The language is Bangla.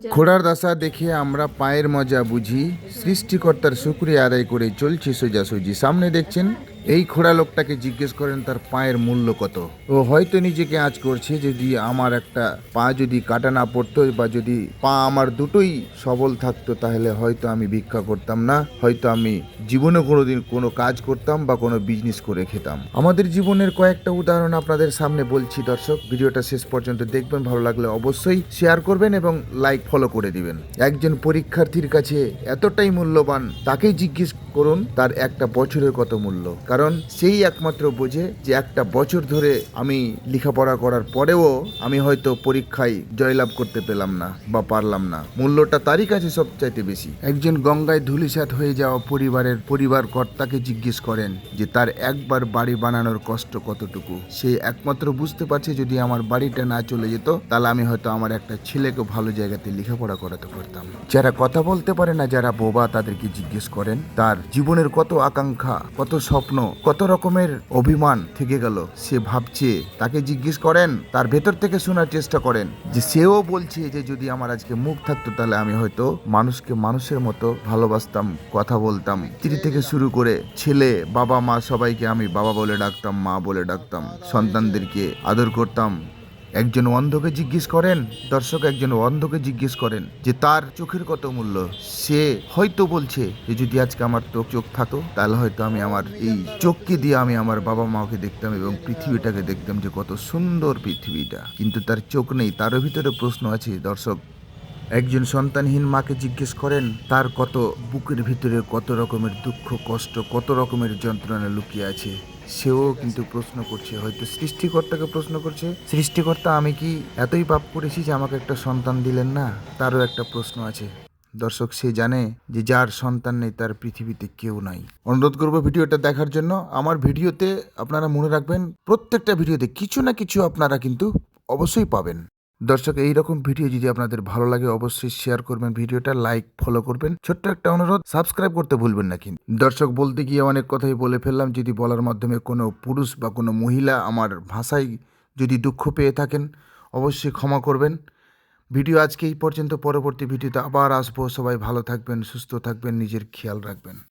ঘোড়ার দশা দেখে আমরা পায়ের মজা বুঝি, সৃষ্টিকর্তার শুক্রিয়া আদায় করে চলছে সোজাসুজি। সামনে দেখছেন এই খোড়া লোকটাকে জিজ্ঞেস করেন, তার পায়ের মূল্য কত? ও হয়তো নিজেকে আজ করছে যদি আমার একটা পা যদি কাটা না পড়তো বা যদি পা আমার দুটোই সবল থাকতো, তাহলে হয়তো আমি ভিক্ষা করতাম না, হয়তো আমি জীবনে কোনোদিন কোনো কাজ করতাম বা কোনো বিজনেস করে খেতাম। আমাদের জীবনের কয়েকটা উদাহরণ আপনাদের সামনে বলছি, দর্শক। ভিডিওটা শেষ পর্যন্ত দেখবেন, ভালো লাগলে অবশ্যই শেয়ার করবেন এবং লাইক ফলো করে দিবেন। একজন পরীক্ষার্থীর কাছে এতটাই মূল্যবান, তাকেই জিজ্ঞেস করুন, তার একটা বছরের কত মূল্য। কারণ সেই একমাত্র বোঝে যে একটা বছর ধরে আমি লেখাপড়া করার পরেও আমি হয়তো পরীক্ষায় জয়লাভ করতে পেলাম না বা পারলাম না। মূল্যটা তারই কাছে সবচাইতে বেশি। একজন গঙ্গায় ধুলিসাৎ হয়ে যাওয়া পরিবারের পরিবার কর্তাকে জিজ্ঞেস করেন যে তার একবার বাড়ি বানানোর কষ্ট কতটুকু? সে একমাত্র বুঝতে পারছে যদি আমার বাড়িটা না চলে যেত, তাহলে আমি হয়তো আমার একটা ছেলেকে ভালো জায়গাতে লেখাপড়া করাতে পারতাম। যারা কথা বলতে পারে না, যারা বোবা, তাদেরকে জিজ্ঞেস করেন, তার জীবনের কত আকাঙ্ক্ষা, কত স্বপ্ন কত রকমের অভিমান থেকে গেল। সে ভাবছে, তাকে জিজ্ঞেস করেন, তার ভেতর থেকে শোনার চেষ্টা করেন যে সেও বলছে যে যদি আমার আজকে মুখ থাকতো তাহলে আমি হয়তো মানুষকে মানুষের মতো ভালোবাসতাম, কথা বলতাম। স্ত্রী থেকে শুরু করে ছেলে, বাবা, মা সবাইকে আমি বাবা বলে ডাকতাম, মা বলে ডাকতাম, সন্তানদেরকে আদর করতাম। একজন অন্ধকে জিজ্ঞেস করেন, দর্শক একজন অন্ধকে জিজ্ঞেস করেন যে তার চোখের কত মূল্য? সে হয়তো বলছে যে যদি আজকে আমার তো চোখ থাকতো, তাহলে হয়তো আমি আমার এই চোখকে দিয়ে আমি আমার বাবা মাকে দেখতাম এবং পৃথিবীটাকে দেখতাম যে কত সুন্দর পৃথিবীটা। কিন্তু তার চোখ নেই, তারও ভিতরে প্রশ্ন আছে, দর্শক। একজন সন্তানহীন মাকে জিজ্ঞেস করেন, তার কত, বুকের ভিতরে কত রকমের দুঃখ, কষ্ট, কত রকমের যন্ত্রণা লুকিয়ে আছে? সেও কিন্তু প্রশ্ন করছে, হয়তো সৃষ্টিকর্তাকে প্রশ্ন করছে, সৃষ্টিকর্তা, আমি কি এতই পাপ করেছি যে আমাকে একটা সন্তান দিলেন না? তারও একটা প্রশ্ন আছে। দর্শক, সে জানে যে যার সন্তান নেই, তার পৃথিবীতে কেউ নাই। অনুরোধ করব ভিডিওটা দেখার জন্য, আমার ভিডিওতে আপনারা মনে রাখবেন, প্রত্যেকটা ভিডিওতে কিছু না কিছু আপনারা কিন্তু অবশ্যই পাবেন। দর্শক এই রকম ভিডিও যদি আপনাদের ভালো লাগে, অবশ্যই শেয়ার করবেন ভিডিওটা লাইক ফলো করবেন। ছোট্ট একটা অনুরোধ সাবস্ক্রাইব করতে ভুলবেন না কিন্তু। দর্শক, বলতে গিয়ে অনেক কথাই বলে ফেললাম, যদি বলার মাধ্যমে কোনো পুরুষ বা কোনো মহিলা আমার ভাষায় যদি দুঃখ পেয়ে থাকেন, অবশ্যই ক্ষমা করবেন। ভিডিও আজকে এই পর্যন্ত, পরবর্তী ভিডিওতে আবার আসব। সবাই ভালো থাকবেন, সুস্থ থাকবেন, নিজের খেয়াল রাখবেন।